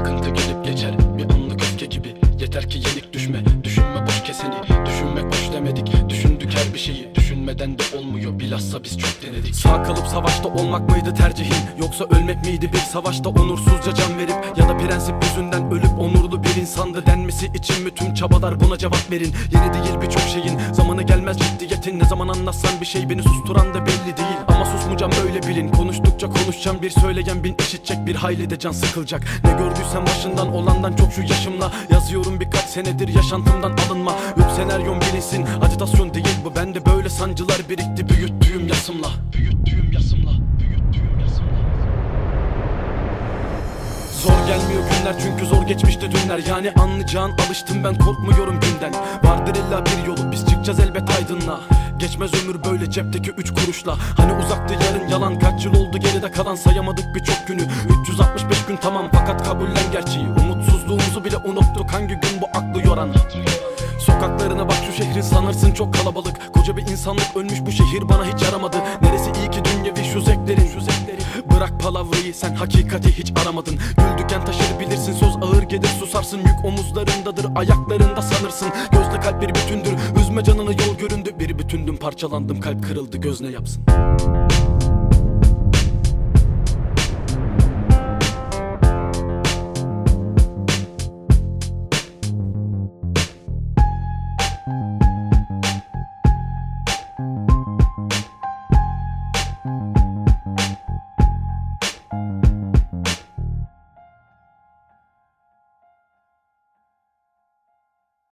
sıkıntı gelip geçer. Bir anlık öfke gibi. Yeter ki yenik düşme. Düşünme boş keseni Düşünmek boş demedik. Düşündük her bir şeyi. Düşünmeden de olmuyor. Bilhassa biz çok denedik. Sağ kalıp savaşta olmak mıydı tercihin? Yoksa ölmek miydi bir savaşta onursuzca can verip prensip yüzünden ölüp onurlu bir insandı denmesi için mi tüm çabalar buna cevap verin? Yeni değil birçok şeyin. Zamanı gelmez ciddiyetin. Ne zaman anlatsan bir şey beni susturan da belli değil. Ama susmayacağım böyle bilin. Konuştukça konuşacağım bir söyleyen bin işitecek bir hayli de can sıkılacak. Ne gördüysem başından olandan çok şu yaşımla. Yazıyorum birkaç senedir yaşantımdan alınma. Yok senaryom bilinsin. Acitasyon değil bu. Bende böyle sancılar birikti. Büyüttüğüm yasımla. Büyüttüğüm yasımla Büyüttüğüm yasımla Zor gelmiyor günler çünkü zor geçmişti dünler. Yani anlayacağın alıştım ben korkmuyorum günden. Vardır illa bir yolu biz çıkacağız elbet aydınla Geçmez ömür böyle cepteki üç kuruşla. Hani uzaktı yarın yalan kaç yıl oldu geride kalan sayamadık birçok günü. 365 gün tamam fakat kabullen gerçeği. Umutsuzluğumuzu bile unuttuk hangi gün bu aklı yoran Sokaklarına bak şu şehrin sanırsın çok kalabalık. Koca bir insanlık ölmüş bu şehir bana hiç yaramadı. Neresi iyi ki dünyevi şu zevklerin şu zevkleri Bırak palavrayı sen hakikati hiç aramadın. Güldüken taşır bilirsin söz ağır gelir susarsın. Yük omuzlarındadır ayaklarında sanırsın. Gözle kalp bir bütündür üzme canını yol göründü. Bir bütündüm parçalandım kalp kırıldı göz ne yapsın